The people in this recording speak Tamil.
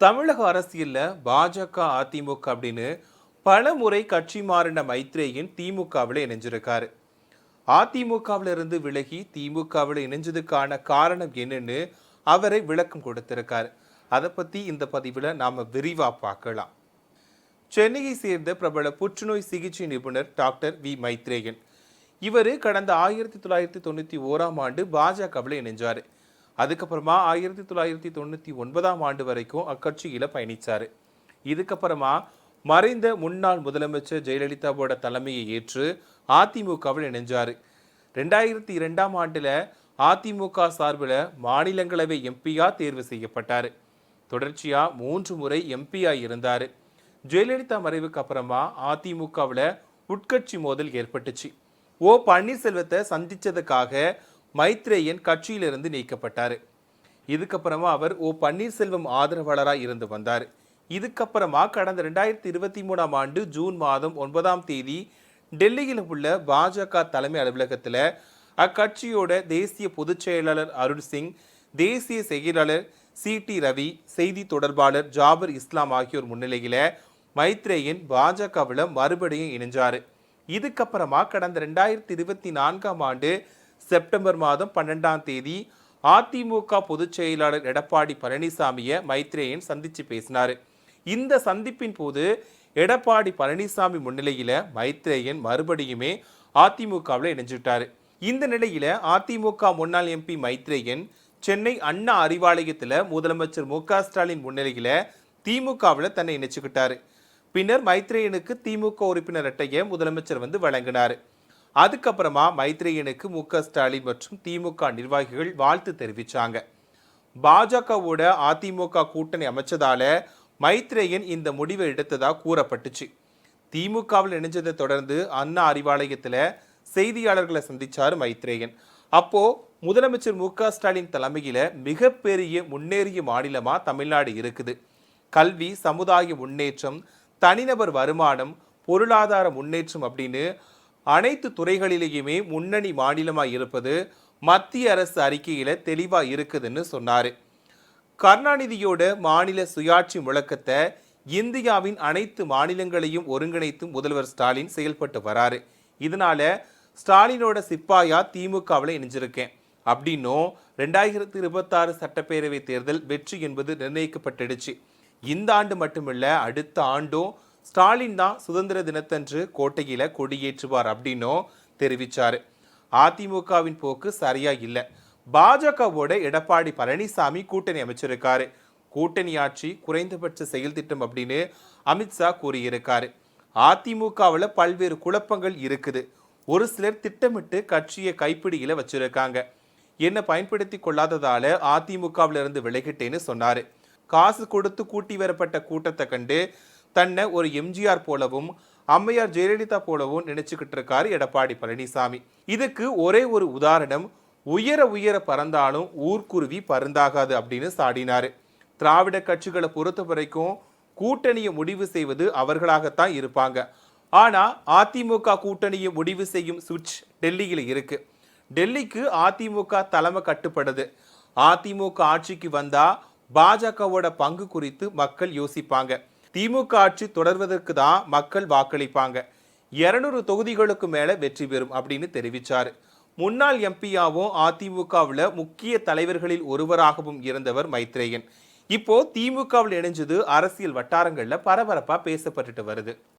தமிழக அரசியலில் பாஜக அதிமுக அப்படின்னு பல முறை கட்சி மாறின மைத்ரேயன் திமுகவில் இணைஞ்சிருக்காரு. அதிமுகவில் இருந்து விலகி திமுகவில் இணைஞ்சதுக்கான காரணம் என்னன்னு அவரை விளக்கம் கொடுத்திருக்காரு. அதை பற்றி இந்த பதிவில் நாம் விரிவாக பார்க்கலாம். சென்னையை சேர்ந்த பிரபல புற்றுநோய் சிகிச்சை நிபுணர் டாக்டர் வி மைத்ரேயன். இவர் கடந்த ஆயிரத்தி தொள்ளாயிரத்தி தொண்ணூற்றி ஓராம் ஆண்டு பாஜகவில் இணைஞ்சார். அதுக்கப்புறமா ஆயிரத்தி தொள்ளாயிரத்தி தொண்ணூற்றி ஒன்பதாம் ஆண்டு வரைக்கும் அக்கட்சியில் பயணிச்சார். இதுக்கப்புறமா மறைந்த முன்னாள் முதலமைச்சர் ஜெயலலிதாவோட தலைமையை ஏற்று அதிமுகவில் இணைஞ்சார். ரெண்டாயிரத்தி இரண்டாம் ஆண்டில் அதிமுக சார்பில் மாநிலங்களவை எம்பியா தேர்வு செய்யப்பட்டார். தொடர்ச்சியாக மூன்று முறை எம்பியாக இருந்தார். ஜெயலலிதா மறைவுக்கு அப்புறமா அதிமுகவில் உட்கட்சி மோதல் ஏற்பட்டுச்சு. ஓ பன்னீர்செல்வத்தை சந்தித்ததுக்காக மைத்ரேயன் கட்சியிலிருந்து நீக்கப்பட்டார். இதுக்கப்புறமா அவர் ஓ. பன்னீர்செல்வம் ஆதரவாளராக இருந்து வந்தார். இதுக்கப்புறமா கடந்த ரெண்டாயிரத்தி இருபத்தி மூணாம் ஆண்டு ஜூன் மாதம் ஒன்பதாம் தேதி டெல்லியில் உள்ள பாஜக தலைமை அலுவலகத்தில் அக்கட்சியோட தேசிய பொதுச் செயலாளர் அருண் சிங் தேசிய செயலாளர் சி. டி. ரவி செய்தி தொடர்பாளர் ஜாபர் இஸ்லாம் ஆகியோர் முன்னிலையில் மைத்ரேயன் பாஜகவில் மறுபடியும் இணைஞ்சார். இதுக்கப்புறமா கடந்த ரெண்டாயிரத்தி இருபத்தி நான்காம் ஆண்டு செப்டம்பர் மாதம் பன்னெண்டாம் தேதி அதிமுக பொதுச் செயலாளர் எடப்பாடி பழனிசாமியை மைத்ரேயன் சந்தித்து பேசினார். இந்த சந்திப்பின் போது எடப்பாடி பழனிசாமி முன்னிலையில் மைத்ரேயன் மறுபடியுமே அதிமுகவில் இணைஞ்சுட்டார். இந்த நிலையில் அதிமுக முன்னாள் எம்பி மைத்ரேயன் சென்னை அண்ணா அறிவாலயத்தில் முதலமைச்சர் மு ஸ்டாலின் முன்னிலையில் திமுகவில் தன்னை இணைச்சுக்கிட்டார். பின்னர் மைத்ரேயனுக்கு திமுக உறுப்பினர் அட்டையை முதலமைச்சர் வந்து வழங்கினார். அதுக்கப்புறமா மைத்ரேயனுக்கு மு ஸ்டாலின் மற்றும் திமுக நிர்வாகிகள் வாழ்த்து தெரிவித்தாங்க பாஜகவோட அதிமுக கூட்டணி அமைச்சதால மைத்ரேயன் இந்த முடிவை எடுத்ததாக கூறப்பட்டுச்சு. திமுகவில் இணைஞ்சதை தொடர்ந்து அண்ணா அறிவாலயத்தில் செய்தியாளர்களை சந்திச்சார் மைத்ரேயன். அப்போது முதலமைச்சர் மு ஸ்டாலின் தலைமையில் மிகப்பெரிய முன்னேறிய மாநிலமாக தமிழ்நாடு இருக்குது. கல்வி சமுதாய முன்னேற்றம் தனிநபர் வருமானம் பொருளாதார முன்னேற்றம் அப்படின்னு அனைத்து துறைகளிலேயுமே முன்னணி மாநிலமாக இருப்பது மத்திய அரசு அறிக்கையில் தெளிவாக இருக்குதுன்னு சொன்னார். கருணாநிதியோட மாநில சுயாட்சி முழக்கத்தை இந்தியாவின் அனைத்து மாநிலங்களையும் ஒருங்கிணைத்து முதல்வர் ஸ்டாலின் செயல்பட்டு வராரு. இதனால ஸ்டாலினோட சிப்பாயா திமுகவில் இணைஞ்சிருக்கேன். அப்படின்னும் ரெண்டாயிரத்தி இருபத்தாறு சட்டப்பேரவை தேர்தல் வெற்றி என்பது நிர்ணயிக்கப்பட்டுடுச்சு. இந்த ஆண்டு மட்டுமில்ல அடுத்த ஆண்டும் ஸ்டாலின் தான் சுதந்திர தினத்தன்று கோட்டையில் கொடியேற்றுவார் அப்படின்னும் தெரிவித்தார் அதிமுகவின் போக்கு சரியாக இல்லை. பாஜகவோட எடப்பாடி பழனிசாமி கூட்டணி அமைச்சிருக்காரு. கூட்டணி ஆட்சி குறைந்தபட்ச செயல் திட்டம் அப்படின்னு அமித்ஷா கூறியிருக்காரு. அதிமுகவில் பல்வேறு குழப்பங்கள் இருக்குது. ஒரு சிலர் திட்டமிட்டு கட்சியை கைப்பிடியில் வச்சிருக்காங்க. என்னை பயன்படுத்தி கொள்ளாததால் அதிமுகவிலிருந்து விலகிட்டேன்னு சொன்னார். காசு கொடுத்து கூட்டி வரப்பட்ட கூட்டத்தை கண்டு தன்னை ஒரு எம்ஜிஆர் போலவும் அம்மையார் ஜெயலலிதா போலவும் நினைச்சுக்கிட்டு இருக்காரு எடப்பாடி பழனிசாமி. இதுக்கு ஒரே ஒரு உதாரணம் உயர உயர பறந்தாலும் ஊர்க்குருவி பருந்தாகாது அப்படின்னு சாடினாரு. திராவிட கட்சிகளை பொறுத்த வரைக்கும் கூட்டணியை முடிவு செய்வது அவர்களாகத்தான் இருப்பாங்க. ஆனா அதிமுக கூட்டணியை முடிவு செய்யும் சுவிட்ச் டெல்லியில் இருக்கு. டெல்லிக்கு அதிமுக தலைமை கட்டுப்படுது. அதிமுக ஆட்சிக்கு வந்தா பாஜகவோட பங்கு குறித்து மக்கள் யோசிப்பாங்க. திமுக ஆட்சி தொடர்வதற்கு தான் மக்கள் வாக்களிப்பாங்க. இருநூறு தொகுதிகளுக்கு மேலே வெற்றி பெறும் அப்படின்னு தெரிவித்தார் முன்னாள் எம்பியாவும் அதிமுகவில் முக்கிய தலைவர்களில் ஒருவராகவும் இருந்தவர் மைத்ரேயன். இப்போ திமுகவில் இணைஞ்சது அரசியல் வட்டாரங்களில் பரபரப்பாக பேசப்பட்டுட்டு வருது.